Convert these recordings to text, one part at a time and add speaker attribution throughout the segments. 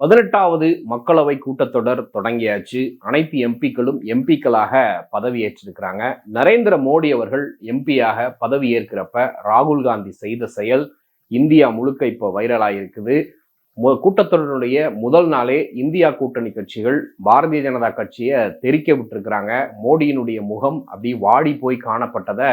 Speaker 1: பதினெட்டாவது மக்களவை கூட்டத்தொடர் தொடங்கியாச்சு. அனைத்து எம்பிக்களும் எம்பிக்களாக பதவியேற்றிருக்கிறாங்க. நரேந்திர மோடி அவர்கள் எம்பியாக பதவியேற்கிறப்ப ராகுல் காந்தி செய்த செயல் இந்தியா முழுக்க இப்போ வைரலாயிருக்குது. கூட்டத்தொடருடைய முதல் நாளே இந்தியா கூட்டணி கட்சிகள் பாரதிய ஜனதா கட்சியை தெரிக்க விட்டுருக்கிறாங்க. மோடியினுடைய முகம் அப்படி வாடி போய் காணப்பட்டதை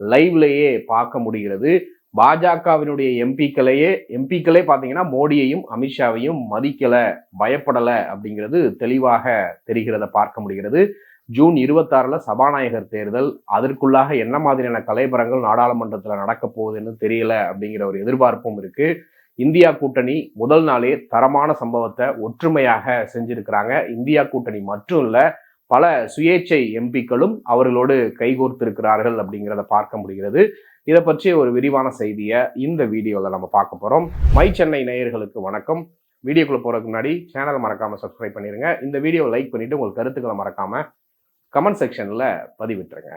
Speaker 1: லைவ்லேயே பார்க்க முடிகிறது. பாஜகவினுடைய எம்பிக்களையே எம்பிக்களே பார்த்தீங்கன்னா மோடியையும் அமித்ஷாவையும் மதிக்கலை பயப்படலை அப்படிங்கிறது தெளிவாக தெரிகிறத பார்க்க முடிகிறது. ஜூன் இருபத்தாறுல சபாநாயகர் தேர்தல் அதற்குள்ளாக என்ன மாதிரியான கலைபரங்கள் நாடாளுமன்றத்தில் நடக்க போகுதுன்னு தெரியல அப்படிங்கிற ஒரு எதிர்பார்ப்பும் இருக்கு. இந்தியா கூட்டணி முதல் நாளே தரமான சம்பவத்தை ஒற்றுமையாக செஞ்சிருக்கிறாங்க. இந்தியா கூட்டணி மட்டும் இல்லை பல சுயேட்சை எம்பிக்களும் அவர்களோடு கைகோர்த்திருக்கிறார்கள் அப்படிங்கிறத பார்க்க முடிகிறது. இதை பற்றி ஒரு விரிவான செய்தியை இந்த வீடியோவில் நம்ம பார்க்க போகிறோம் மை சென்னை நேயர்களுக்கு வணக்கம். வீடியோக்குள்ளே போகிறதுக்கு முன்னாடி சேனலை மறக்காமல் சப்ஸ்கிரைப் பண்ணிடுங்க இந்த வீடியோவை லைக் பண்ணிட்டு உங்கள் கருத்துக்களை மறக்காமல் கமெண்ட் செக்ஷனில் பதிவிட்டுருங்க.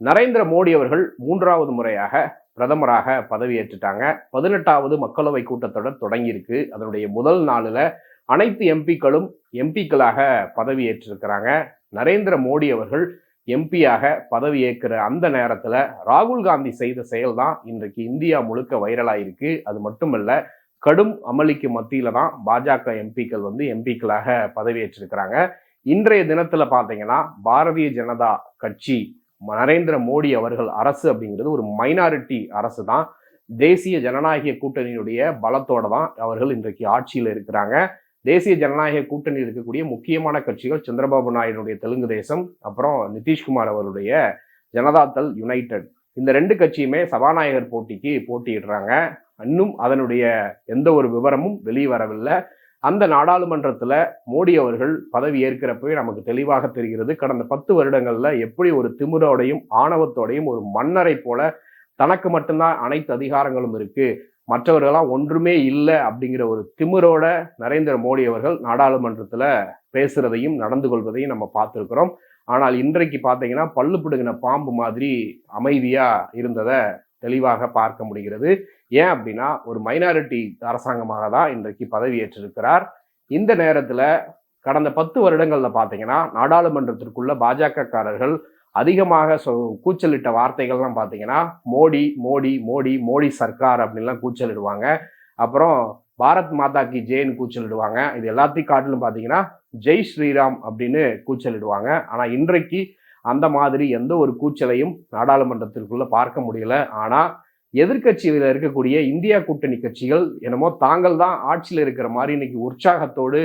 Speaker 1: நரேந்திர மோடி அவர்கள் மூன்றாவது முறையாக பிரதமராக பதவியேற்றுட்டாங்க. பதினெட்டாவது மக்களவை கூட்டத்தொடர் தொடங்கியிருக்கு. அதனுடைய முதல் நாளில் அனைத்து எம்பிக்களும் எம்பிக்களாக பதவியேற்றிருக்கிறாங்க. நரேந்திர மோடி அவர்கள் எம்பியாக பதவியேற்கிற அந்த நேரத்தில் ராகுல் காந்தி செய்த செயல் தான் இன்றைக்கு இந்தியா முழுக்க வைரலாயிருக்கு. அது மட்டுமல்ல கடும் அமளிக்கு மத்தியில தான் பாஜக எம்பிக்கள் வந்து எம்பிக்களாக பதவியேற்றிருக்கிறாங்க. இன்றைய தினத்துல பாத்தீங்கன்னா பாரதிய ஜனதா கட்சி நரேந்திர மோடி அவர்கள் அரசு அப்படிங்கிறது ஒரு மைனாரிட்டி அரசு தான். தேசிய ஜனநாயக கூட்டணியினுடைய பலத்தோட தான் அவர்கள் இன்றைக்கு ஆட்சியில் இருக்கிறாங்க. தேசிய ஜனநாயக கூட்டணி இருக்கக்கூடிய முக்கியமான கட்சிகள் சந்திரபாபு நாயுடைய தெலுங்கு தேசம் அப்புறம் நிதிஷ்குமார் அவருடைய ஜனதாதள் யுனைடெட். இந்த ரெண்டு கட்சியுமே சபாநாயகர் போட்டிக்கு போட்டியிடுறாங்க. இன்னும் அதனுடைய எந்த ஒரு விவரமும் வெளியே வரவில்லை. அந்த நாடாளுமன்றத்தில் மோடி அவர்கள் பதவி ஏற்கிறப்பவே நமக்கு தெளிவாக தெரிகிறது. கடந்த பத்து வருடங்களில் எப்படி ஒரு திமிரோடையும் ஆணவத்தோடையும் ஒரு மன்னரை போல தனக்கு மட்டும்தான் அனைத்து அதிகாரங்களும் இருக்குது மற்றவர்களாம் ஒன்றுமே இல்லை அப்படிங்கிற ஒரு திமிரோட நரேந்திர மோடி அவர்கள் நாடாளுமன்றத்தில் பேசுறதையும் நடந்து கொள்வதையும் நம்ம பார்த்துருக்கிறோம். ஆனால் இன்றைக்கு பார்த்தீங்கன்னா பல்லு பிடுங்கின பாம்பு மாதிரி அமைதியாக இருந்ததை தெளிவாக பார்க்க முடிகிறது. ஏன் அப்படின்னா ஒரு மைனாரிட்டி அரசாங்கமாக தான் இன்றைக்கு பதவியேற்றிருக்கிறார். இந்த நேரத்தில் கடந்த பத்து வருடங்களில் பார்த்தீங்கன்னா நாடாளுமன்றத்திற்குள்ள பாஜக காரர்கள் அதிகமாக சொ கூச்சலிட்ட வார்த்தைகள்லாம் பார்த்தீங்கன்னா மோடி மோடி மோடி மோடி சர்க்கார் அப்படின்லாம் கூச்சலிடுவாங்க. அப்புறம் பாரத் மாதா கி ஜெயின் கூச்சலிடுவாங்க. இது எல்லாத்தையும் காட்டிலும் பார்த்தீங்கன்னா ஜெய் ஸ்ரீராம் அப்படின்னு கூச்சலிடுவாங்க. ஆனால் இன்றைக்கு அந்த மாதிரி எந்த ஒரு கூச்சலையும் நாடாளுமன்றத்திற்குள்ள பார்க்க முடியல. ஆனால் எதிர்க்கட்சியில் இருக்கக்கூடிய இந்தியா கூட்டணி கட்சிகள் என்னமோ தாங்கள் தான் ஆட்சியில் இருக்கிற மாதிரி இன்னைக்கு உற்சாகத்தோடு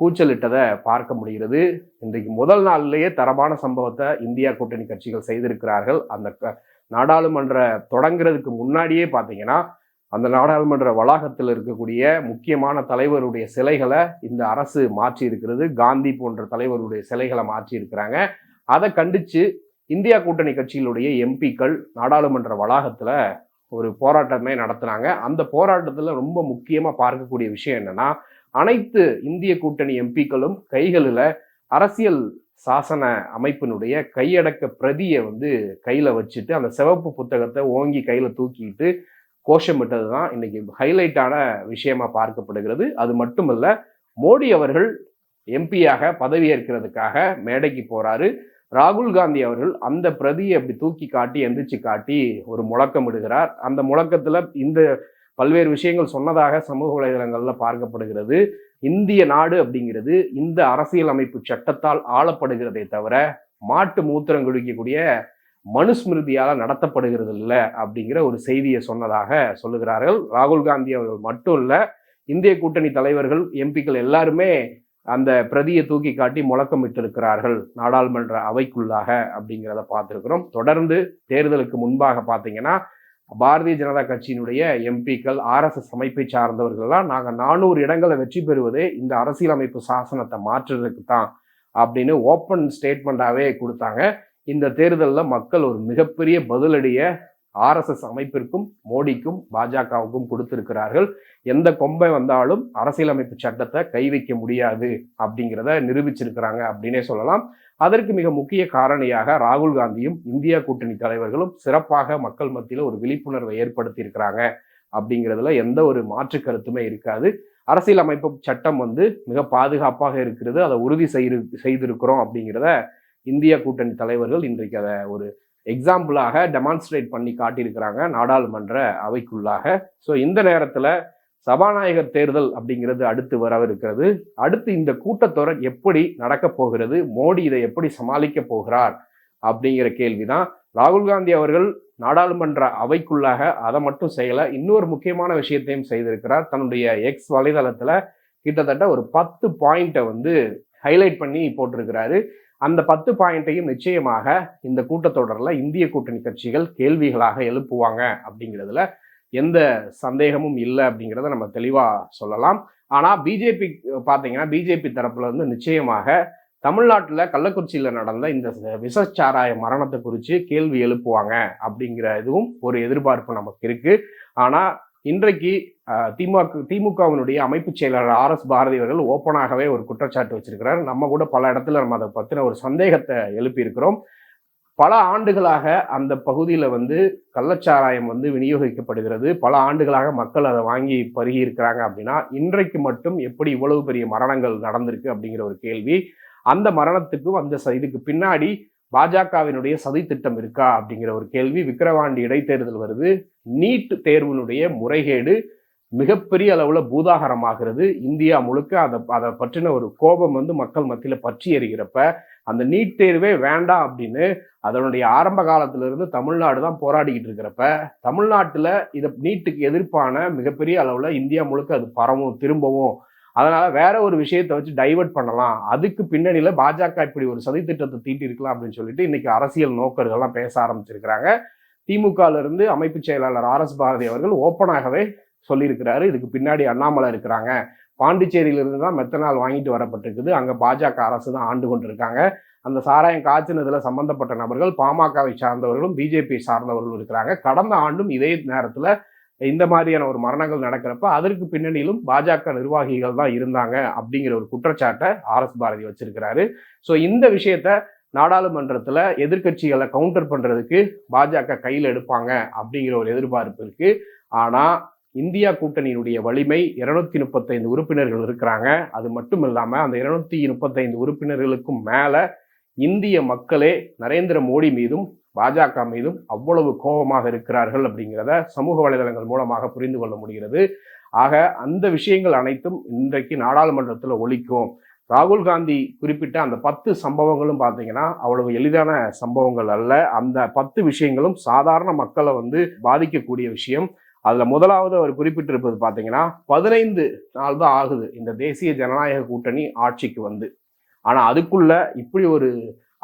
Speaker 1: கூச்சலிட்டதை பார்க்க முடிகிறது. இன்றைக்கு முதல் நாள்லேயே தரமான சம்பவத்தை இந்தியா கூட்டணி கட்சிகள் செய்திருக்கிறார்கள். அந்த க- நாடாளுமன்ற தொடங்குறதுக்கு முன்னாடியே பார்த்தீங்கன்னா அந்த நாடாளுமன்ற வளாகத்தில் இருக்கக்கூடிய முக்கியமான தலைவருடைய சிலைகளை இந்த அரசு மாற்றி இருக்கிறது காந்தி போன்ற தலைவருடைய சிலைகளை மாற்றி இருக்கிறாங்க அதை கண்டித்து இந்தியா கூட்டணி கட்சிகளுடைய எம்பிக்கள் நாடாளுமன்ற வளாகத்தில் ஒரு போராட்டமே நடத்துனாங்க. அந்த போராட்டத்தில் ரொம்ப முக்கியமாக பார்க்கக்கூடிய விஷயம் என்னன்னா அனைத்து இந்திய கூட்டணி எம்பிக்களும் கைகளில் அரசியல் சாசன அமைப்பினுடைய கையடக்க பிரதியை வந்து கையில் வச்சுட்டு அந்த சிவப்பு புத்தகத்தை ஓங்கி கையில் தூக்கிட்டு கோஷமிட்டது தான் இன்னைக்கு ஹைலைட்டான விஷயமா பார்க்கப்படுகிறது. அது மட்டுமல்ல மோடி அவர்கள் எம்பியாக பதவியேற்கிறதுக்காக மேடைக்கு போறாரு. ராகுல் காந்தி அவர்கள் அந்த பிரதியை அப்படி தூக்கி காட்டி எந்திரிச்சு காட்டி ஒரு முழக்கம் இடுகிறார் அந்த முழக்கத்துல இந்த பல்வேறு விஷயங்கள் சொன்னதாக சமூக வலைதளங்களில் பார்க்கப்படுகிறது. இந்திய நாடு அப்படிங்கிறது இந்த அரசியல் அமைப்பு சட்டத்தால் ஆளப்படுகிறதே தவிர மாட்டு மூத்திரம் குடிக்கக்கூடிய மனுஸ்மிருதியால் நடத்தப்படுகிறது இல்லை அப்படிங்கிற ஒரு செய்தியை சொன்னதாக சொல்லுகிறார்கள். ராகுல் காந்தி அவர்கள் மட்டும் இல்லை இந்திய கூட்டணி தலைவர்கள் எம்பிக்கள் எல்லாருமே அந்த பிரதியை தூக்கி காட்டி முழக்கமிட்டிருக்கிறார்கள். நாடாளுமன்ற அவைக்குள்ளாக அப்படிங்கிறத பார்த்துருக்கிறோம். தொடர்ந்து தேர்தலுக்கு முன்பாக பார்த்தீங்கன்னா பாரதிய ஜனதா கட்சியினுடைய எம்பிக்கள் ஆர்எஸ்எஸ் அமைப்பை சார்ந்தவர்கள்லாம் நாங்கள் நானூறு இடங்களை வெற்றி பெறுவதே இந்த அரசியலமைப்பு சாசனத்தை மாற்றுறதுக்கு தான் அப்படின்னு ஓப்பன் ஸ்டேட்மெண்ட்டாகவே கொடுத்தாங்க. இந்த தேர்தலில் மக்கள் ஒரு மிகப்பெரிய பதிலடியை ஆர்எஸ்எஸ் அமைப்பிற்கும் மோடிக்கும் பாஜகவுக்கும் கொடுத்திருக்கிறார்கள். எந்த கொம்பை வந்தாலும் அரசியலமைப்பு சட்டத்தை கை வைக்க முடியாது அப்படிங்கிறத நிரூபிச்சிருக்கிறாங்க அப்படின்னே சொல்லலாம். அதற்கு மிக முக்கிய காரணியாக ராகுல் காந்தியும் இந்தியா கூட்டணி தலைவர்களும் சிறப்பாக மக்கள் மத்தியில் ஒரு விழிப்புணர்வை ஏற்படுத்தியிருக்கிறாங்க அப்படிங்கிறதுல எந்த ஒரு மாற்று கருத்துமே இருக்காது. அரசியலமைப்பு சட்டம் வந்து மிக பாதுகாப்பாக இருக்கிறது. அதை உறுதி செய்து செய்திருக்கிறோம் அப்படிங்கிறத இந்திய கூட்டணி தலைவர்கள் இன்றைக்கு அதை ஒரு எக்ஸாம்பிளாக டெமான்ஸ்ட்ரேட் பண்ணி காட்டியிருக்கிறாங்க நாடாளுமன்ற அவைக்குள்ளாக. ஸோ இந்த நேரத்தில் சபாநாயகர் தேர்தல் அப்படிங்கிறது அடுத்து வரவிருக்கிறது அடுத்து இந்த கூட்டத்தொடர் எப்படி நடக்கப் போகிறது? மோடி இதை எப்படி சமாளிக்க போகிறார்? அப்படிங்கிற கேள்விதான். ராகுல் காந்தி அவர்கள் நாடாளுமன்ற அவைக்குள்ளாக அதை மட்டும் செய்யலை இன்னொரு முக்கியமான விஷயத்தையும் செய்திருக்கிறார். தன்னுடைய எக்ஸ் வலைதளத்தில் கிட்டத்தட்ட ஒரு பத்து பாயிண்ட்டை வந்து ஹைலைட் பண்ணி போட்டிருக்கிறாரு. அந்த பத்து பாயிண்ட்டையும் நிச்சயமாக இந்த கூட்டத்தொடரில் இந்திய கூட்டணி கட்சிகள் கேள்விகளாக எழுப்புவாங்க அப்படிங்கிறதுல எந்த சந்தேகமும் இல்லை அப்படிங்கிறத நம்ம தெளிவாக சொல்லலாம். ஆனால் பிஜேபி பார்த்தீங்கன்னா பிஜேபி தரப்புல இருந்து நிச்சயமாக தமிழ்நாட்டில் கள்ளக்குறிச்சியில் நடந்த இந்த விசச்சாராய மரணத்தை குறித்து கேள்வி எழுப்புவாங்க அப்படிங்கிற இதுவும் ஒரு எதிர்பார்ப்பு நமக்கு இருக்குது ஆனால் இன்றைக்கு திமுக திமுகவினுடைய அமைப்பு செயலாளர் ஆர் எஸ் பாரதி அவர்கள் ஓப்பனாகவே ஒரு குற்றச்சாட்டு வச்சிருக்கிறார். நம்ம கூட பல இடத்துல நம்ம அதை பற்றின ஒரு சந்தேகத்தை எழுப்பியிருக்கிறோம். பல ஆண்டுகளாக அந்த பகுதியில் வந்து கள்ளச்சாராயம் வந்து விநியோகிக்கப்படுகிறது. பல ஆண்டுகளாக மக்கள் அதை வாங்கி பருகி இருக்கிறாங்க அப்படின்னா இன்றைக்கு மட்டும் எப்படி இவ்வளவு பெரிய மரணங்கள் நடந்திருக்கு அப்படிங்கிற ஒரு கேள்வி. அந்த மரணத்துக்கும் அந்த இதுக்கு பின்னாடி பாஜகவினுடைய சதி திட்டம் இருக்கா அப்படிங்கிற ஒரு கேள்வி. விக்கிரவாண்டி இடைத்தேர்தல் வருது. நீட் தேர்வினுடைய முறைகேடு மிகப்பெரிய அளவில் பூதாகரமாகிறது. இந்தியா முழுக்க அதை அதை பற்றின ஒரு கோபம் வந்து மக்கள் மத்தியில் பற்றி எறிகிறப்ப அந்த நீட் தேர்வே வேண்டாம் அப்படின்னு அதனுடைய ஆரம்ப காலத்திலிருந்து தமிழ்நாடு தான் போராடிக்கிட்டு இருக்கிறப்ப தமிழ்நாட்டில் இதை நீட்டுக்கு எதிர்ப்பான மிகப்பெரிய அளவில் இந்தியா முழுக்க அது பரவும் திரும்பவும். அதனால வேற ஒரு விஷயத்தை வச்சு டைவெர்ட் பண்ணலாம். அதுக்கு பின்னணியில பாஜக இப்படி ஒரு சதி திட்டத்தை தீட்டி இருக்கலாம் அப்படின்னு சொல்லிட்டு இன்னைக்கு அரசியல் நோக்கர்கள்லாம் பேச ஆரம்பிச்சிருக்கிறாங்க. திமுக இருந்து அமைப்பு செயலாளர் ஆர் எஸ் பாரதி அவர்கள் ஓப்பனாகவே சொல்லியிருக்கிறாரு. இதுக்கு பின்னாடி அண்ணாமலை இருக்கிறாங்க. பாண்டிச்சேரியிலிருந்து தான் மெத்த நாள் வாங்கிட்டு வரப்பட்டிருக்குது. அங்கே பாஜக அரசு தான் ஆண்டு கொண்டிருக்காங்க. அந்த சாராயம் காய்ச்சினதில் சம்பந்தப்பட்ட நபர்கள் பாமகவை சார்ந்தவர்களும் பிஜேபி சார்ந்தவர்களும் இருக்கிறாங்க. கடந்த ஆண்டும் இதே நேரத்தில் இந்த மாதிரியான ஒரு மரணங்கள் நடக்கிறப்ப அதற்கு பின்னணியிலும் பாஜக நிர்வாகிகள் தான் இருந்தாங்க அப்படிங்கிற ஒரு குற்றச்சாட்டை ஆர் எஸ் பாரதி வச்சிருக்கிறாரு. ஸோ இந்த விஷயத்த நாடாளுமன்றத்தில் எதிர்கட்சிகளை கவுண்டர் பண்ணுறதுக்கு பாஜக கையில் எடுப்பாங்க அப்படிங்கிற ஒரு எதிர்பார்ப்பு இருக்குது ஆனால் இந்தியா கூட்டணியினுடைய வலிமை இருநூத்தி முப்பத்தைந்து உறுப்பினர்கள் இருக்கிறாங்க. அது மட்டும் இல்லாமல் அந்த இருநூத்தி முப்பத்தைந்து உறுப்பினர்களுக்கும் மேலே இந்திய மக்களே நரேந்திர மோடி மீதும் பாஜக மீதும் அவ்வளவு கோபமாக இருக்கிறார்கள் அப்படிங்கிறத சமூக வலைதளங்கள் மூலமாக புரிந்து கொள்ள முடிகிறது. ஆக அந்த விஷயங்கள் அனைத்தும் இன்றைக்கு நாடாளுமன்றத்தில் ஒழிக்கும் ராகுல் காந்தி குறிப்பிட்ட அந்த பத்து சம்பவங்களும் பார்த்தீங்கன்னா அவ்வளவு எளிதான சம்பவங்கள் அல்ல. அந்த பத்து விஷயங்களும் சாதாரண மக்களை வந்து பாதிக்கக்கூடிய விஷயம். அதில் முதலாவது அவர் குறிப்பிட்டிருப்பது பார்த்தீங்கன்னா பதினைந்து நாள் தான் ஆகுது இந்த தேசிய ஜனநாயக கூட்டணி ஆட்சிக்கு வந்து. ஆனால் அதுக்குள்ள இப்படி ஒரு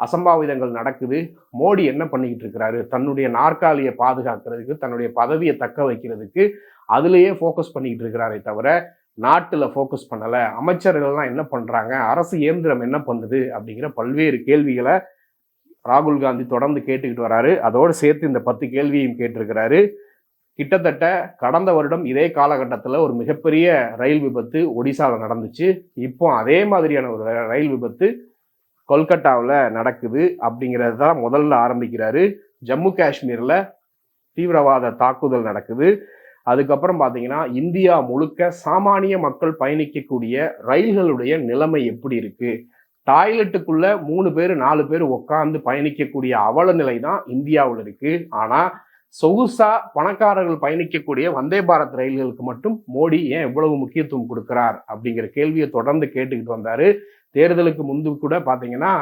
Speaker 1: அசம்பாவிதங்கள் நடக்குது. மோடி என்ன பண்ணிக்கிட்டு இருக்கிறாரு? தன்னுடைய நாற்காலியை பாதுகாக்கிறதுக்கு தன்னுடைய பதவியை தக்க வைக்கிறதுக்கு அதுலேயே ஃபோக்கஸ் பண்ணிக்கிட்டு இருக்கிறாரே தவிர நாட்டில் ஃபோக்கஸ் பண்ணலை. அமைச்சர்கள்லாம் என்ன பண்ணுறாங்க அரசு இயந்திரம் என்ன பண்ணுது? அப்படிங்கிற பல்வேறு கேள்விகளை ராகுல் காந்தி தொடர்ந்து கேட்டுக்கிட்டு வராரு. அதோடு சேர்த்து இந்த பத்து கேள்வியையும் கேட்டிருக்கிறாரு. கிட்டத்தட்ட கடந்த வருடம் இதே காலகட்டத்தில் ஒரு மிகப்பெரிய ரயில் விபத்து ஒடிசாவில் நடந்துச்சு. இப்போ அதே மாதிரியான ஒரு ரயில் விபத்து கொல்கட்டாவில் நடக்குது அப்படிங்கிறது தான் முதல்ல ஆரம்பிக்கிறாரு. ஜம்மு காஷ்மீரில் தீவிரவாத தாக்குதல் நடக்குது. அதுக்கப்புறம் பார்த்தீங்கன்னா இந்தியா முழுக்க சாமானிய மக்கள் பயணிக்கக்கூடிய ரயில்களுடைய நிலைமை எப்படி இருக்கு? டாய்லெட்டுக்குள்ள மூணு பேர் நாலு பேர் உட்காந்து பயணிக்கக்கூடிய அவல நிலை தான் இந்தியாவில் இருக்கு. ஆனால் சொகுசா பணக்காரர்கள் பயணிக்கக்கூடிய வந்தே பாரத் ரயில்களுக்கு மட்டும் மோடி ஏன் எவ்வளவு முக்கியத்துவம் கொடுக்கிறார் அப்படிங்கிற கேள்வியை தொடர்ந்து கேட்டுக்கிட்டு வந்தாரு. தேர்தலுக்கு முன்பு கூட பார்த்தீங்கன்னா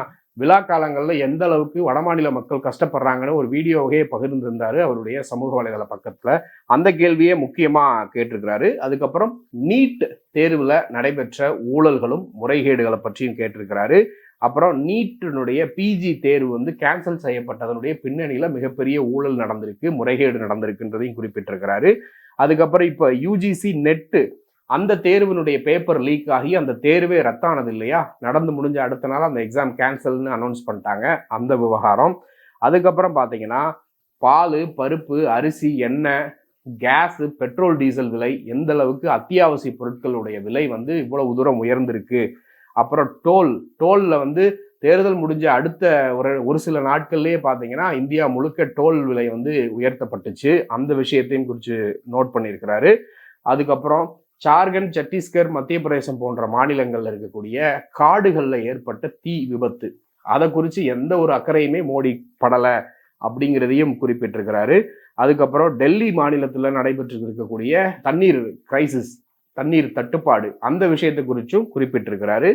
Speaker 1: விழா காலங்களில் எந்த அளவுக்கு வடமாநில மக்கள் கஷ்டப்படுறாங்கன்னு ஒரு வீடியோவையே பகிர்ந்திருந்தாரு அவருடைய சமூக வலைதள பக்கத்தில். அந்த கேள்வியே முக்கியமாக கேட்டிருக்கிறாரு. அதுக்கப்புறம் நீட் தேர்வில் நடைபெற்ற ஊழல்களும் முறைகேடுகளை பற்றியும் கேட்டிருக்கிறாரு. அப்புறம் நீட்டினுடைய பிஜி தேர்வு வந்து கேன்சல் செய்யப்பட்டதனுடைய பின்னணியில் மிகப்பெரிய ஊழல் நடந்திருக்கு முறைகேடு நடந்திருக்குன்றதையும் குறிப்பிட்டிருக்கிறாரு. அதுக்கப்புறம் இப்போ யூஜிசி நெட்டு அந்த தேர்வினுடைய பேப்பர் லீக் ஆகி அந்த தேர்வே ரத்தானது இல்லையா? நடந்து முடிஞ்ச அடுத்த நாள் அந்த எக்ஸாம் கேன்சல்னு அனௌன்ஸ் பண்ணிட்டாங்க அந்த விவகாரம். அதுக்கப்புறம் பார்த்தீங்கன்னா பால் பருப்பு அரிசி எண்ணெய் கேஸு பெட்ரோல் டீசல் விலை எந்த அளவுக்கு அத்தியாவசிய பொருட்களுடைய விலை வந்து இவ்வளவு தூரம் உயர்ந்திருக்கு? அப்புறம் டோல் டோலில் வந்து தேர்தல் முடிஞ்ச அடுத்த ஒரு ஒரு சில நாட்கள்லேயே பார்த்தீங்கன்னா இந்தியா முழுக்க டோல் விலை வந்து உயர்த்தப்பட்டுச்சு. அந்த விஷயத்தையும் குறித்து நோட் பண்ணியிருக்கிறாரு. அதுக்கப்புறம் ஜார்க்கண்ட் சத்தீஸ்கர் மத்திய பிரதேசம் போன்ற மாநிலங்களில் இருக்கக்கூடிய காடுகளில் ஏற்பட்ட தீ விபத்து. அதை குறித்து எந்த ஒரு அக்கறையுமே மோடி படலை அப்படிங்கிறதையும் குறிப்பிட்டிருக்கிறாரு. அதுக்கப்புறம் டெல்லி மாநிலத்தில் நடைபெற்று இருக்கக்கூடிய தண்ணீர் கிரைசிஸ் தண்ணீர் தட்டுப்பாடு அந்த விஷயத்தை குறித்தும் குறிப்பிட்டிருக்கிறாரு.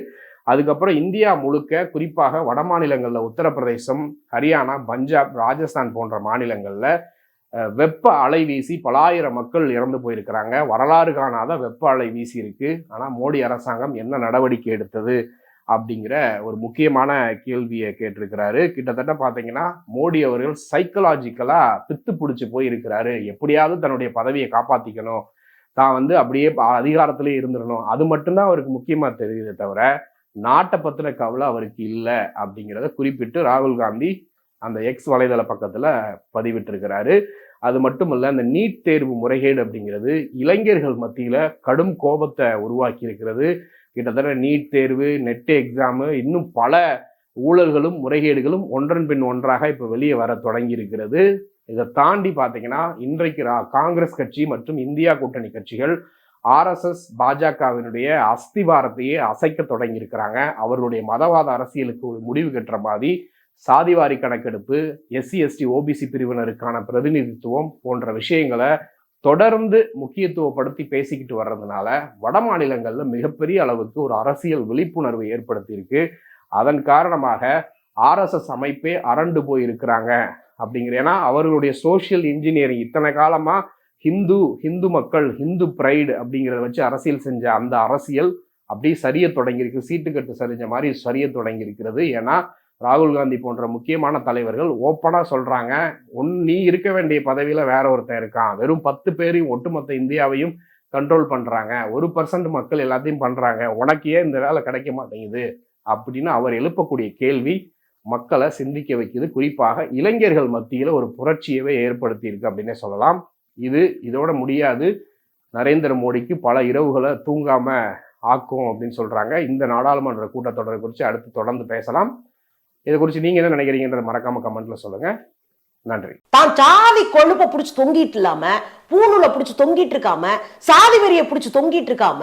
Speaker 1: அதுக்கப்புறம் இந்தியா முழுக்க குறிப்பாக வட மாநிலங்களில் உத்தரப்பிரதேசம் ஹரியானா பஞ்சாப் ராஜஸ்தான் போன்ற மாநிலங்களில் வெப்ப அலை வீசி பலாயிரம் மக்கள் இறந்து போயிருக்கிறாங்க. வரலாறு காணாத வெப்ப அலை வீசி இருக்கு. ஆனால் மோடி அரசாங்கம் என்ன நடவடிக்கை எடுத்தது அப்படிங்கிற ஒரு முக்கியமான கேள்வியை கேட்டிருக்கிறாரு. கிட்டத்தட்ட பார்த்தீங்கன்னா மோடி அவர்கள் சைக்கலாஜிக்கலாக பித்து பிடிச்சி போயிருக்கிறாரு. எப்படியாவது தன்னுடைய பதவியை காப்பாற்றிக்கணும் தான் வந்து அப்படியே ப- அதிகாரத்திலே இருந்துடணும் அது மட்டும்தான் அவருக்கு முக்கியமா தெரியுதே தவிர நாட்டை பத்தின கவலை அவருக்கு இல்லை அப்படிங்கிறத குறிப்பிட்டு ராகுல் காந்தி அந்த எக்ஸ் வலைதள பக்கத்துல பதிவிட்டிருக்கிறாரு. அது மட்டும் இல்ல அந்த நீட் தேர்வு முறைகேடு அப்படிங்கிறது இளைஞர்கள் மத்தியில கடும் கோபத்தை உருவாக்கி இருக்கிறது கிட்டத்தட்ட நீட் தேர்வு நெட் எக்ஸாமு இன்னும் பல ஊழல்களும் முறைகேடுகளும் ஒன்றன் பின் ஒன்றாக இப்போ வெளியே வர தொடங்கி இருக்கிறது இதை தாண்டி பார்த்தீங்கன்னா இன்றைக்கு ரா- காங்கிரஸ் கட்சி மற்றும் இந்தியா கூட்டணி கட்சிகள் ஆர்எஸ்எஸ் பாஜகவினுடைய அஸ்திவாரத்தையே அசைக்க தொடங்கியிருக்கிறாங்க. அவர்களுடைய மதவாத அரசியலுக்கு ஒரு முடிவு கட்டுற மாதிரி சாதிவாரி கணக்கெடுப்பு எஸ்சி எஸ்டி ஓபிசி பிரிவினருக்கான பிரதிநிதித்துவம் போன்ற விஷயங்களை தொடர்ந்து முக்கியத்துவப்படுத்தி பேசிக்கிட்டு வர்றதுனால வட மாநிலங்களில் மிகப்பெரிய அளவுக்கு ஒரு அரசியல் விழிப்புணர்வு ஏற்படுத்தியிருக்கு. அதன் காரணமாக ஆர்எஸ்எஸ் அமைப்பே அரண்டு போயிருக்கிறாங்க. அப்படிங்கிற ஏன்னா அவர்களுடைய சோஷியல் இன்ஜினியரிங் இத்தனை காலமாக ஹிந்து ஹிந்து மக்கள் ஹிந்து பிரைடு அப்படிங்கிறத வச்சு அரசியல் செஞ்ச அந்த அரசியல் அப்படியே சரிய தொடங்கியிருக்கு. சீட்டுக்கட்டு சரிஞ்ச மாதிரி சரிய தொடங்கியிருக்கிறது. ஏன்னா ராகுல் காந்தி போன்ற முக்கியமான தலைவர்கள் ஓப்பனாக சொல்கிறாங்க ஒன் நீ இருக்க வேண்டிய பதவியில் வேற ஒருத்தன் இருக்கான். வெறும் பத்து பேரையும் ஒட்டுமொத்த இந்தியாவையும் கண்ட்ரோல் பண்ணுறாங்க ஒரு பர்சன்ட் மக்கள் எல்லாத்தையும் பண்ணுறாங்க உனக்கு ஏன் இந்த வேலை கிடைக்க மாட்டேங்குது? அப்படின்னு அவர் எழுப்பக்கூடிய கேள்வி மக்களை சிந்திக்க வைக்கிறது. குறிப்பாக இளைஞர்கள் மத்தியில் ஒரு புரட்சியவே ஏற்படுத்தியிருக்கு அப்படின்னே சொல்லலாம். இது இதோட முடியாது. நரேந்திர மோடிக்கு பல இரவுகளை தூங்காம ஆக்கும் அப்படின்னு சொல்றாங்க. இந்த நாடாளுமன்ற கூட்டத்தொடரை குறித்து அடுத்து தொடர்ந்து பேசலாம். இதை குறித்து நீங்க என்ன நினைக்கிறீங்கன்றத மறக்காம கமெண்ட்ல சொல்லுங்க. நன்றி.
Speaker 2: தான் சாதி கொழுப்ப பிடிச்சி தொங்கிட்டு இல்லாம பூணூலை பிடிச்சி தொங்கிட்டு இருக்காம சாதி வெறியை பிடிச்சி தொங்கிட்டு இருக்காம